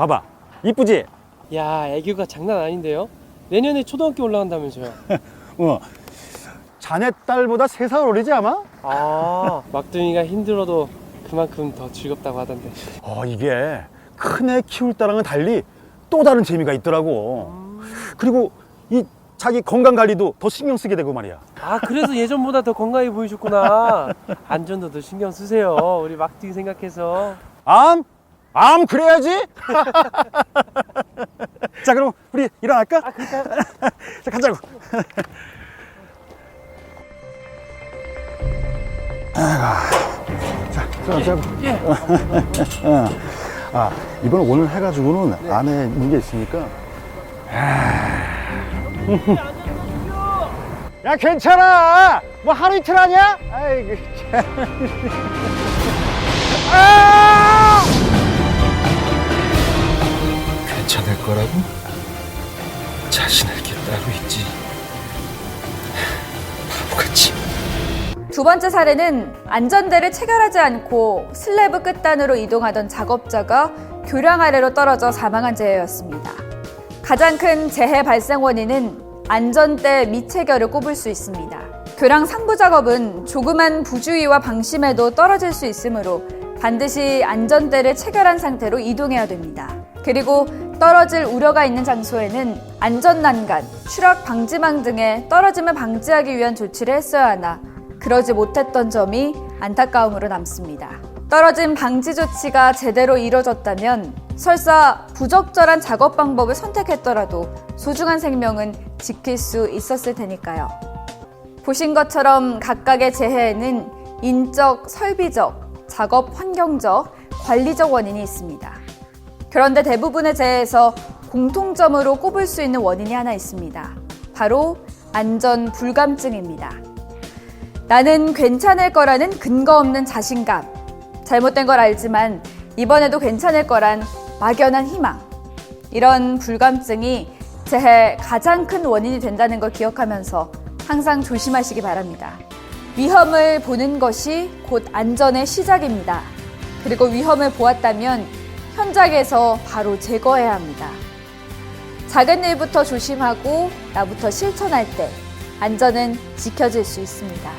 봐봐. 이쁘지? 야, 애교가 장난 아닌데요? 내년에 초등학교 올라간다면서요. 어. 자네 딸보다 세 살 어리지 아마? 아, 막둥이가 힘들어도 그만큼 더 즐겁다고 하던데. 어, 이게 큰 애 키울 때랑은 달리 또 다른 재미가 있더라고. 그리고 이 자기 건강 관리도 더 신경 쓰게 되고 말이야. 아, 그래서 예전보다 더 건강해 보이셨구나. 안전도 더 신경 쓰세요. 우리 막둥이 생각해서. 암? 암 그래야지. 자, 그럼 우리 일어날까? 아? 자, 가자고. 아이고. 자, 들어가자고. 예. 아, 이번 오늘 해가지고는 안에 문제 있으니까. 야, 괜찮아. 뭐 하루 이틀 하냐? 아이고, 참. 아! 거라고? 자신할 게 따로 있지. 바보같이. 두 번째 사례는 안전대를 체결하지 않고 슬래브 끝단으로 이동하던 작업자가 교량 아래로 떨어져 사망한 재해였습니다. 가장 큰 재해 발생 원인은 안전대 미체결을 꼽을 수 있습니다. 교량 상부 작업은 조그만 부주의와 방심에도 떨어질 수 있으므로 반드시 안전대를 체결한 상태로 이동해야 됩니다. 그리고 떨어질 우려가 있는 장소에는 안전난간, 추락 방지망 등의 떨어짐을 방지하기 위한 조치를 했어야 하나 그러지 못했던 점이 안타까움으로 남습니다. 떨어짐 방지 조치가 제대로 이뤄졌다면 설사 부적절한 작업 방법을 선택했더라도 소중한 생명은 지킬 수 있었을 테니까요. 보신 것처럼 각각의 재해에는 인적, 설비적, 작업 환경적, 관리적 원인이 있습니다. 그런데 대부분의 재해에서 공통점으로 꼽을 수 있는 원인이 하나 있습니다. 바로 안전 불감증입니다. 나는 괜찮을 거라는 근거 없는 자신감. 잘못된 걸 알지만 이번에도 괜찮을 거란 막연한 희망. 이런 불감증이 재해 가장 큰 원인이 된다는 걸 기억하면서 항상 조심하시기 바랍니다. 위험을 보는 것이 곧 안전의 시작입니다. 그리고 위험을 보았다면 현장에서 바로 제거해야 합니다. 작은 일부터 조심하고 나부터 실천할 때 안전은 지켜질 수 있습니다.